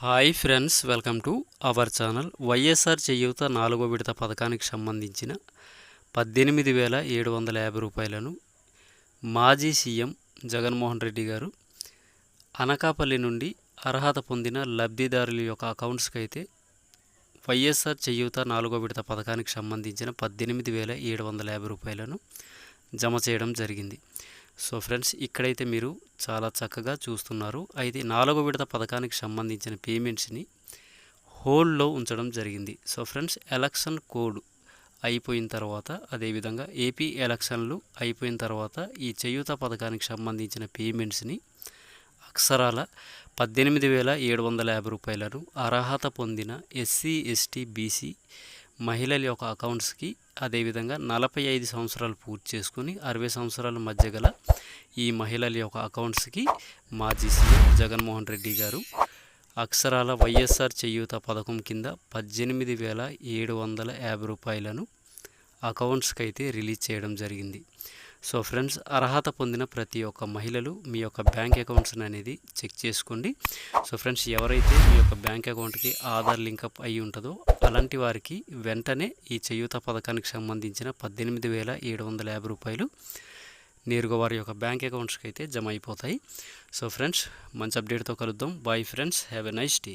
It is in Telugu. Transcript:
Hi friends welcome to our channel. YSR Cheyutha నాలుగో విడత పథకానికి సంబంధించిన పద్దెనిమిది వేల ఏడు వందల యాభై రూపాయలను మాజీ సీఎం జగన్మోహన్ రెడ్డి గారు అనకాపల్లి నుండి అర్హత పొందిన లబ్ధిదారుల యొక్క అకౌంట్స్కి అయితే వైఎస్ఆర్ చేయూత నాలుగో విడత పథకానికి సంబంధించిన పద్దెనిమిది వేల ఏడు వందల యాభై రూపాయలను జమ చేయడం జరిగింది. సో ఫ్రెండ్స్ ఇక్కడైతే మీరు చాలా చక్కగా చూస్తున్నారు. అయితే నాలుగో విడత పథకానికి సంబంధించిన పేమెంట్స్ని హోల్డ్లో ఉంచడం జరిగింది. సో ఫ్రెండ్స్ ఎలక్షన్ కోడ్ అయిపోయిన తర్వాత అదేవిధంగా ఏపీ ఎలక్షన్లు అయిపోయిన తర్వాత ఈ చేయూత పథకానికి సంబంధించిన పేమెంట్స్ని అక్షరాల పద్దెనిమిది వేల ఏడు వందల యాభై రూపాయలను అర్హత పొందిన ఎస్సీ ఎస్టీ బీసీ మహిళల యొక్క అకౌంట్స్కి అదేవిధంగా నలభై ఐదు సంవత్సరాలు పూర్తి చేసుకుని అరవై సంవత్సరాల మధ్య గల ఈ మహిళల యొక్క అకౌంట్స్కి మాజీ సీఎం జగన్మోహన్ రెడ్డి గారు అక్షరాల వైఎస్ఆర్ చేయూత పథకం కింద పద్దెనిమిది వేల ఏడు వందల యాభై రూపాయలను అకౌంట్స్కి అయితే రిలీజ్ చేయడం జరిగింది. సో ఫ్రెండ్స్ అర్హత పొందిన ప్రతి ఒక్క మహిళలు మీ యొక్క బ్యాంక్ అకౌంట్స్ అనేది చెక్ చేసుకోండి. సో ఫ్రెండ్స్ ఎవరైతే మీ యొక్క బ్యాంక్ అకౌంట్కి ఆధార్ లింకప్ అయి ఉంటుందో అలాంటి వారికి వెంటనే ఈ చేయూత పథకానికి సంబంధించిన పద్దెనిమిది వేల ఏడు వందల యాభై రూపాయలు నేరుగా వారి యొక్క బ్యాంక్ అకౌంట్స్కి అయితే జమ అయిపోతాయి. సో ఫ్రెండ్స్ మంచి అప్డేట్తో కలుద్దాం. Bye friends have a nice day.